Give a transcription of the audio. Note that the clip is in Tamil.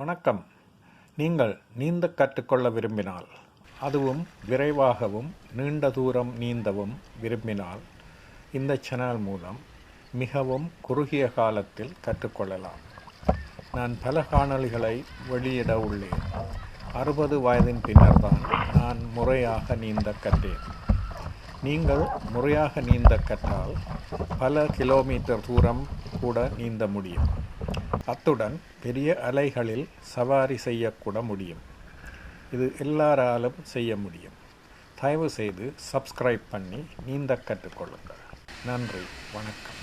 வணக்கம். நீங்கள் நீந்த கற்றுக்கொள்ள விரும்பினால் அதுவும் விரைவாகவும் நீண்ட தூரம் நீந்தவும் விரும்பினால் இந்த சேனல் மூலம் மிகவும் குறுகிய காலத்தில் கற்றுக்கொள்ளலாம். நான் பல காணொளிகளை வெளியிட உள்ளேன். அறுபது வயதின் பின்னர்தான் நான் முறையாக நீந்த கற்றேன். நீங்கள் முறையாக நீந்த கற்றால் பல கிலோமீட்டர் தூரம் கூட நீந்த முடியும். அத்துடன் பெரிய அலைகளில் சவாரி செய்யக்கூட முடியும். இது எல்லாராலும் செய்ய முடியும். தயவு செய்து சப்ஸ்கிரைப் பண்ணி நீந்த கற்றுக்கொள்ளுங்கள். நன்றி. வணக்கம்.